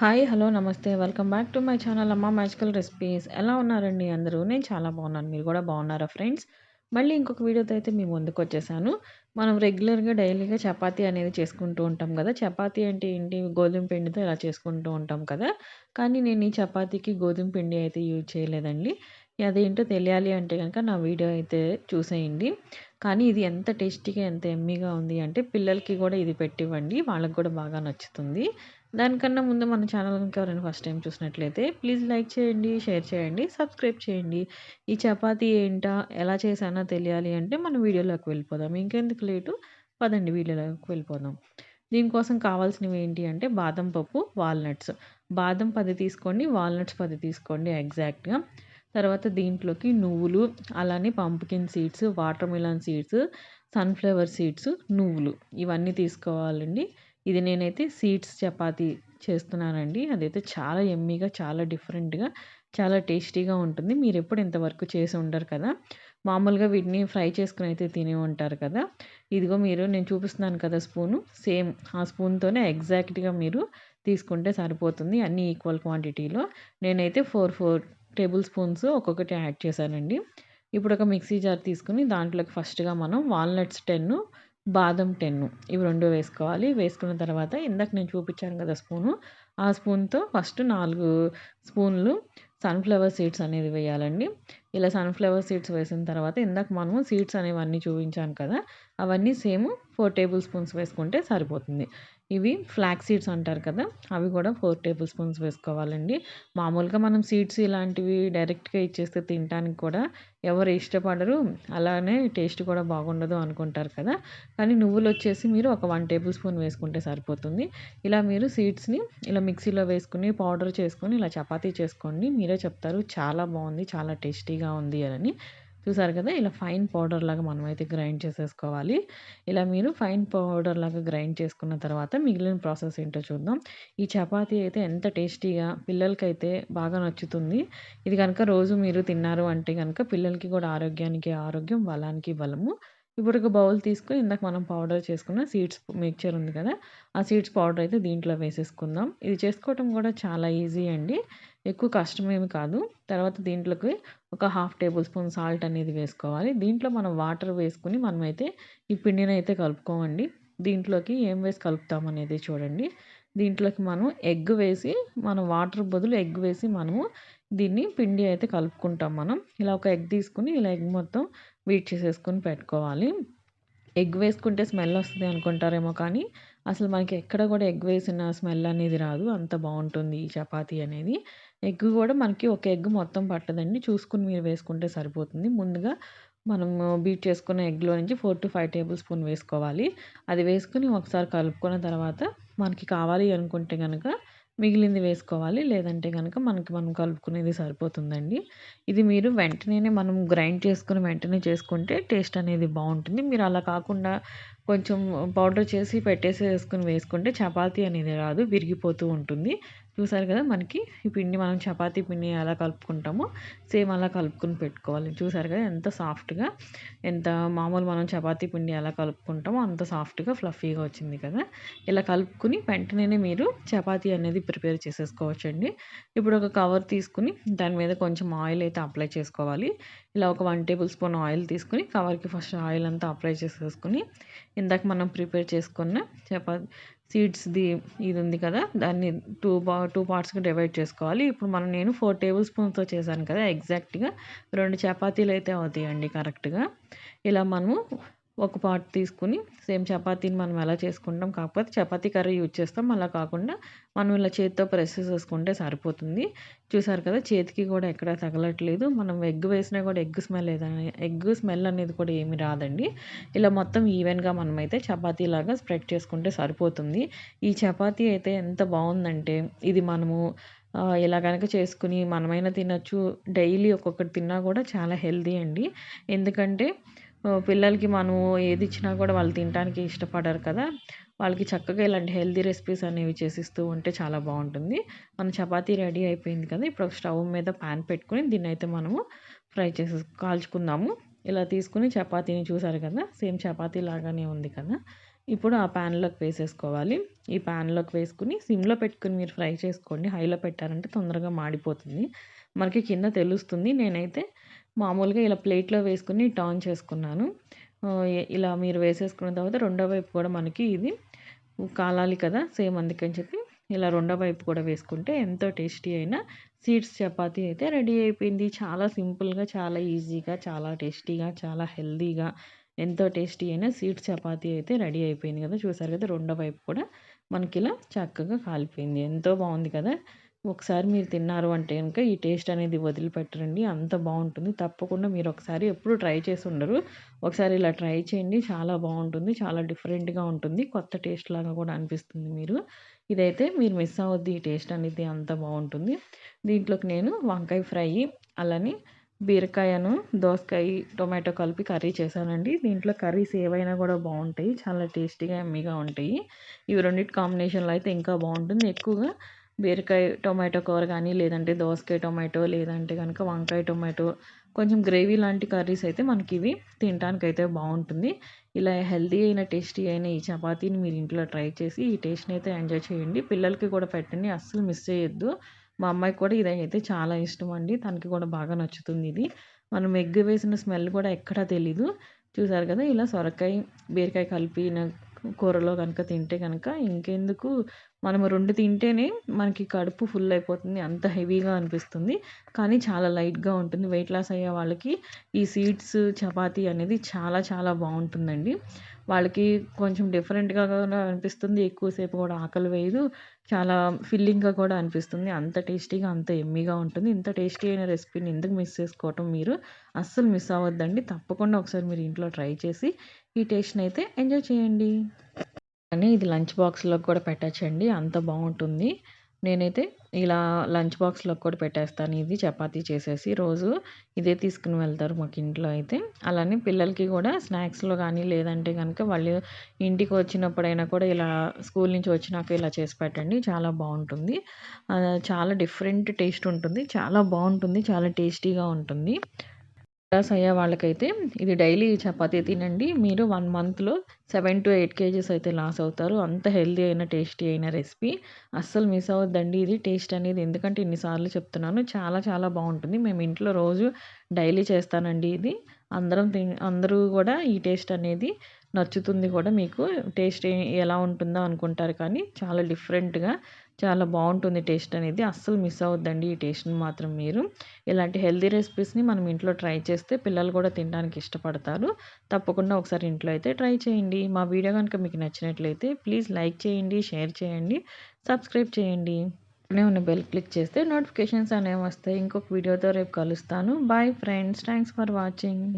Hi hello నమస్తే. Welcome back to my channel అమ్మ magical recipes. ఎలా ఉన్నారండి అందరూ? నేను చాలా బాగున్నాను. మీరు కూడా బాగున్నారా ఫ్రెండ్స్? మళ్ళీ ఇంకొక వీడియోతో అయితే మీ ముందుకు వచ్చేసాను. మనం రెగ్యులర్గా డైలీగా చపాతీ అనేది చేసుకుంటూ ఉంటాం కదా. చపాతీ అంటే ఏంటి? గోధుమ పిండితో ఇలా చేసుకుంటూ ఉంటాం కదా. కానీ నేను ఈ చపాతీకి గోధుమ పిండి అయితే యూజ్ చేయలేదండి. అదేంటో తెలియాలి అంటే కనుక నా వీడియో అయితే చూసేయండి. కానీ ఇది ఎంత టేస్టీగా ఎంత ఎమ్మీగా ఉంది అంటే పిల్లలకి కూడా ఇది పెట్టివ్వండి. వాళ్ళకి కూడా బాగా నచ్చుతుంది. దానికన్నా ముందు మన ఛానల్ కనుక ఎవరైనా ఫస్ట్ టైం చూసినట్లయితే ప్లీజ్ లైక్ చేయండి షేర్ చేయండి సబ్స్క్రైబ్ చేయండి. ఈ చపాతీ ఏంటా ఎలా చేశానో తెలియాలి అంటే మనం వీడియోలోకి వెళ్ళిపోదాం. ఇంకెందుకు లేటు? పదండి వీడియోలోకి వెళ్ళిపోదాం. దీనికోసం కావాల్సినవి ఏంటి అంటే బాదం పప్పు వాల్నట్స్. బాదం పది తీసుకోండి వాల్నట్స్ పది తీసుకోండి ఎగ్జాక్ట్గా. తర్వాత దీంట్లోకి నువ్వులు అలానే pumpkin seeds watermelon seeds sunflower seeds నువ్వులు. ఇవన్నీ తీసుకోవాలండి. ఇది నేనైతే సీడ్స్ చపాతి చేస్తున్నానండి. అదైతే చాలా ఎమ్మీగా చాలా డిఫరెంట్గా చాలా టేస్టీగా ఉంటుంది. మీరు ఎప్పుడు ఇంతవరకు చేసి ఉండరు కదా. మామూలుగా వీటిని ఫ్రై చేసుకుని అయితే తిని ఉంటారు కదా. ఇదిగో మీరు నేను చూపిస్తున్నాను కదా స్పూను. సేమ్ ఆ స్పూన్తోనే ఎగ్జాక్ట్గా మీరు తీసుకుంటే సరిపోతుంది అన్నీ ఈక్వల్ క్వాంటిటీలో. నేనైతే ఫోర్ ఫోర్ టేబుల్ స్పూన్స్ ఒక్కొక్కటి యాడ్ చేశానండి. ఇప్పుడు ఒక మిక్సీ జార్ తీసుకుని దాంట్లోకి ఫస్ట్గా మనం వాల్నట్స్ టెన్ బాదం టెన్ను ఇవి రెండు వేసుకోవాలి. వేసుకున్న తర్వాత ఇందాక నేను చూపించాను కదా స్పూను. ఆ స్పూన్తో ఫస్ట్ నాలుగు స్పూన్లు సన్ఫ్లవర్ సీడ్స్ అనేది వేయాలండి. ఇలా సన్ఫ్లవర్ సీడ్స్ వేసిన తర్వాత ఇందాక మనము సీడ్స్ అనేవి అన్నీ చూపించాను కదా అవన్నీ సేమ్ ఫోర్ టేబుల్ స్పూన్స్ వేసుకుంటే సరిపోతుంది. ఇవి ఫ్లాక్ సీడ్స్ అంటారు కదా అవి కూడా ఫోర్ టేబుల్ స్పూన్స్ వేసుకోవాలండి. మామూలుగా మనం సీడ్స్ ఇలాంటివి డైరెక్ట్గా ఇచ్చేస్తే తినడానికి కూడా ఎవరు ఇష్టపడరు అలానే టేస్ట్ కూడా బాగుండదు అనుకుంటారు కదా. కానీ నువ్వులు వచ్చేసి మీరు ఒక వన్ టేబుల్ స్పూన్ వేసుకుంటే సరిపోతుంది. ఇలా మీరు సీడ్స్ని ఇలా మిక్సీలో వేసుకుని పౌడర్ చేసుకొని ఇలా చపాతీ చేసుకోండి. మీరే చెప్తారు చాలా బాగుంది చాలా టేస్టీగా ఉంది అని. చూసారు కదా? ఇలా ఫైన్ పౌడర్ లాగా మనమైతే గ్రైండ్ చేసేసుకోవాలి. ఇలా మీరు ఫైన్ పౌడర్ లాగా గ్రైండ్ చేసుకున్న తర్వాత మిగిలిన ప్రాసెస్ ఏంటో చూద్దాం. ఈ చపాతీ అయితే ఎంత టేస్టీగా పిల్లలకైతే బాగా నచ్చుతుంది. ఇది కనుక రోజు మీరు తిన్నారు అంటే కనుక పిల్లలకి కూడా ఆరోగ్యానికి ఆరోగ్యం బలానికి బలము. ఇప్పుడు ఒక బౌల్ తీసుకొని ఇందాక మనం పౌడర్ చేసుకున్న సీడ్స్ మిక్చర్ ఉంది కదా? ఆ సీడ్స్ పౌడర్ అయితే దీంట్లో వేసేసుకుందాం. ఇది చేసుకోవటం కూడా చాలా ఈజీ అండి. ఎక్కువ కష్టమేమి కాదు. తర్వాత దీంట్లోకి ఒక హాఫ్ టేబుల్ స్పూన్ సాల్ట్ అనేది వేసుకోవాలి. దీంట్లో మనం వాటర్ వేసుకుని మనమైతే ఈ పిండిని అయితే కలుపుకోమండి. దీంట్లోకి ఏం వేసి కలుపుతాం అనేది చూడండి. దీంట్లోకి మనం ఎగ్ వేసి మనం వాటర్ బదులు ఎగ్ వేసి మనము దీన్ని పిండి అయితే కలుపుకుంటాం మనం. ఇలా ఒక ఎగ్ తీసుకుని ఇలా ఎగ్ మొత్తం బీట్ చేసేసుకొని పెట్టుకోవాలి. ఎగ్ వేసుకుంటే స్మెల్ వస్తుంది అనుకుంటారేమో కానీ అసలు మనకి ఎక్కడ కూడా ఎగ్ వేసిన స్మెల్ అనేది రాదు. అంత బాగుంటుంది ఈ చపాతీ అనేది. ఎగ్ కూడా మనకి ఒక ఎగ్ మొత్తం పట్టదండి. చూసుకుని మీరు వేసుకుంటే సరిపోతుంది. ముందుగా మనము బీట్ చేసుకున్న ఎగ్లో నుంచి four to five tablespoon వేసుకోవాలి. అది వేసుకుని ఒకసారి కలుపుకున్న తర్వాత మనకి కావాలి అనుకుంటే కనుక మిగిలింది వేసుకోవాలి. లేదంటే కనుక మనకి మనం కలుపుకునేది సరిపోతుందండి. ఇది మీరు వెంటనే మనం గ్రైండ్ చేసుకుని వెంటనే చేసుకుంటే టేస్ట్ అనేది బాగుంటుంది. మీరు అలా కాకుండా కొంచెం పౌడర్ చేసి పెట్టేసి వేసుకుని వేసుకుంటే చపాతీ అనేది రాదు విరిగిపోతూ ఉంటుంది. చూసారు కదా మనకి ఈ పిండి మనం చపాతీ పిండి ఎలా కలుపుకుంటామో సేమ్ అలా కలుపుకుని పెట్టుకోవాలి. చూసారు కదా ఎంత సాఫ్ట్గా ఎంత మామూలు మనం చపాతీ పిండి ఎలా కలుపుకుంటామో అంత సాఫ్ట్గా ఫ్లఫీగా వచ్చింది కదా. ఇలా కలుపుకుని వెంటనే మీరు చపాతీ అనేది ప్రిపేర్ చేసేసుకోవచ్చండి. ఇప్పుడు ఒక కవర్ తీసుకుని దాని మీద కొంచెం ఆయిల్ అయితే అప్లై చేసుకోవాలి. ఇలా ఒక వన్ టేబుల్ స్పూన్ ఆయిల్ తీసుకుని కవర్కి ఫస్ట్ ఆయిల్ అంతా అప్లై చేసేసుకుని ఇందాక మనం ప్రిపేర్ చేసుకున్న చపాతీ సీడ్స్ది ఇది ఉంది కదా దాన్ని టూ బా టూ పార్ట్స్గా డివైడ్ చేసుకోవాలి. ఇప్పుడు మనం నేను ఫోర్ టేబుల్ స్పూన్స్తో చేశాను కదా ఎగ్జాక్ట్గా రెండు చపాతీలు అయితే అవుతాయండి కరెక్ట్గా. ఇలా మనము ఒక పార్ట్ తీసుకుని సేమ్ చపాతీని మనం ఎలా చేసుకుంటాం కాకపోతే చపాతీ కర్రీ యూజ్ చేస్తాం. అలా కాకుండా మనం ఇలా చేతితో ప్రెస్ చేసుకుంటే సరిపోతుంది. చూసారు కదా చేతికి కూడా ఎక్కడ తగలట్లేదు. మనం ఎగ్ వేసినా కూడా ఎగ్ స్మెల్ ఏదైనా ఎగ్ స్మెల్ అనేది కూడా ఏమి రాదండి. ఇలా మొత్తం ఈవెన్గా మనమైతే చపాతీ లాగా స్ప్రెడ్ చేసుకుంటే సరిపోతుంది. ఈ చపాతీ అయితే ఎంత బాగుందంటే ఇది మనము ఇలా కనుక చేసుకుని మనమైనా తినచ్చు. డైలీ ఒక్కొక్కటి తిన్నా కూడా చాలా హెల్దీ అండి. ఎందుకంటే పిల్లలకి మనము ఏది ఇచ్చినా కూడా వాళ్ళు తినడానికి ఇష్టపడరు కదా. వాళ్ళకి చక్కగా ఇలాంటి హెల్దీ రెసిపీస్ అనేవి చేసిస్తూ ఉంటే చాలా బాగుంటుంది. మన చపాతీ రెడీ అయిపోయింది కదా. ఇప్పుడు స్టవ్ మీద ప్యాన్ పెట్టుకుని దీన్ని అయితే మనము ఫ్రై చేసి కాల్చుకుందాము. ఇలా తీసుకుని చపాతీని చూసారు కదా? సేమ్ చపాతీ లాగానే ఉంది కదా. ఇప్పుడు ఆ ప్యాన్లోకి వేసేసుకోవాలి. ఈ ప్యాన్లోకి వేసుకుని సిమ్లో పెట్టుకుని మీరు ఫ్రై చేసుకోండి. హైలో పెట్టారంటే తొందరగా మాడిపోతుంది. మనకి కింద తెలుస్తుంది. నేనైతే మామూలుగా ఇలా ప్లేట్లో వేసుకుని టర్న్ చేసుకున్నాను. ఇలా మీరు వేసేసుకున్న తర్వాత రెండో వైపు కూడా మనకి ఇది కాలాలి కదా సేమ్ అందుకని చెప్పి ఇలా రెండో వైపు కూడా వేసుకుంటే ఎంతో టేస్టీ అయిన సీడ్స్ చపాతీ అయితే రెడీ అయిపోయింది. చాలా సింపుల్గా చాలా ఈజీగా చాలా టేస్టీగా చాలా హెల్దీగా ఎంతో టేస్టీ అయిన సీడ్స్ చపాతీ అయితే రెడీ అయిపోయింది కదా. చూసారు కదా రెండో వైపు కూడా మనకి ఇలా చక్కగా కాలిపోయింది. ఎంతో బాగుంది కదా. ఒకసారి మీరు తిన్నారు అంటే కనుక ఈ టేస్ట్ అనేది వదిలిపెట్టరండి. అంత బాగుంటుంది. తప్పకుండా మీరు ఒకసారి ఎప్పుడు ట్రై చేసి ఉండరు. ఒకసారి ఇలా ట్రై చేయండి. చాలా బాగుంటుంది. చాలా డిఫరెంట్గా ఉంటుంది. కొత్త టేస్ట్ లాగా కూడా అనిపిస్తుంది మీరు. ఇదైతే మీరు మిస్ అవ్వద్దు ఈ టేస్ట్ అనేది. అంత బాగుంటుంది. దీంట్లోకి నేను వంకాయ ఫ్రై అలానే బీరకాయను దోసకాయ టొమాటో కలిపి కర్రీ చేశానండి. దీంట్లో కర్రీస్ ఏవైనా కూడా బాగుంటాయి. చాలా టేస్టీగా ఎమ్మీగా ఉంటాయి. ఇవి రెండింటి కాంబినేషన్లో అయితే ఇంకా బాగుంటుంది. ఎక్కువగా బీరకాయ టొమాటో కూర కానీ లేదంటే దోసకాయ టొమాటో లేదంటే కనుక వంకాయ టొమాటో కొంచెం గ్రేవీ లాంటి కర్రీస్ అయితే మనకి ఇవి తినడానికి అయితే బాగుంటుంది. ఇలా హెల్దీ అయిన టేస్టీ అయిన ఈ చపాతీని మీరు ఇంట్లో ట్రై చేసి ఈ టేస్ట్ని అయితే ఎంజాయ్ చేయండి. పిల్లలకి కూడా పెట్టండి అస్సలు మిస్ చేయొద్దు. మా అమ్మాయికి కూడా ఇదైతే చాలా ఇష్టం అండి. తనకి కూడా బాగా నచ్చుతుంది ఇది. మనం ఎగ్ వేసిన స్మెల్ కూడా ఎక్కడా తెలీదు. చూసారు కదా ఇలా సొరకాయ బీరకాయ కలిపిన కూరలో కనుక తింటే కనుక ఇంకెందుకు మనము రెండు తింటేనే మనకి కడుపు ఫుల్ అయిపోతుంది. అంత హెవీగా అనిపిస్తుంది. కానీ చాలా లైట్గా ఉంటుంది. వెయిట్ లాస్ అయ్యే వాళ్ళకి ఈ సీడ్స్ చపాతీ అనేది చాలా చాలా బాగుంటుందండి. వాళ్ళకి కొంచెం డిఫరెంట్గా కూడా అనిపిస్తుంది. ఎక్కువసేపు కూడా ఆకలి వేయదు. చాలా ఫిల్లింగ్గా కూడా అనిపిస్తుంది. అంత టేస్టీగా అంత ఎమ్మీగా ఉంటుంది. ఇంత టేస్టీ అయిన రెసిపీని ఎందుకు మిస్ చేసుకోవటం మీరు? అస్సలు మిస్ అవ్వద్దండి. తప్పకుండా ఒకసారి మీరు ఇంట్లో ట్రై చేసి ఈ టేస్ట్ని అయితే ఎంజాయ్ చేయండి. కానీ ఇది లంచ్ బాక్స్లో కూడా పెట్టచ్చండి. అంత బాగుంటుంది. నేనైతే ఇలా లంచ్ బాక్స్లో కూడా పెట్టేస్తాను. ఇది చపాతీ చేసేసి రోజు ఇదే తీసుకుని వెళ్తారు మాకు ఇంట్లో అయితే. అలానే పిల్లలకి కూడా స్నాక్స్లో కానీ లేదంటే కనుక వాళ్ళు ఇంటికి వచ్చినప్పుడైనా కూడా ఇలా స్కూల్ నుంచి వచ్చినాక ఇలా చేసి పెట్టండి. చాలా బాగుంటుంది. చాలా డిఫరెంట్ టేస్ట్ ఉంటుంది. చాలా బాగుంటుంది. చాలా టేస్టీగా ఉంటుంది. లాస్ అయ్యే వాళ్ళకైతే ఇది డైలీ చపాతీ తినండి. మీరు వన్ మంత్లో సెవెన్ టు ఎయిట్ కేజీస్ అయితే లాస్ అవుతారు. అంత హెల్దీ అయిన టేస్టీ అయిన రెసిపీ అస్సలు మిస్ అవ్వద్దండి. ఇది టేస్ట్ అనేది ఎందుకంటే ఇన్నిసార్లు చెప్తున్నాను. చాలా చాలా బాగుంటుంది. మేము ఇంట్లో రోజు డైలీ చేస్తానండి ఇది. అందరం తి అందరూ కూడా ఈ టేస్ట్ అనేది నచ్చుతుంది కూడా మీకు. టేస్ట్ ఎలా ఉంటుందో అనుకుంటారు కానీ చాలా డిఫరెంట్గా చాలా బాగుంటుంది టేస్ట్ అనేది. అస్సలు మిస్ అవ్వద్దండి ఈ టేస్ట్ని మాత్రం మీరు. ఇలాంటి హెల్తీ రెసిపీస్ని మనం ఇంట్లో ట్రై చేస్తే పిల్లలు కూడా తినడానికి ఇష్టపడతారు. తప్పకుండా ఒకసారి ఇంట్లో అయితే ట్రై చేయండి. మా వీడియో కనుక మీకు నచ్చినట్లయితే ప్లీజ్ లైక్ చేయండి షేర్ చేయండి సబ్స్క్రైబ్ చేయండి. ఉన్న బెల్ క్లిక్ చేస్తే నోటిఫికేషన్స్ అనేవి వస్తాయి. ఇంకొక వీడియోతో రేపు కలుస్తాను. Bye friends. Thanks for watching.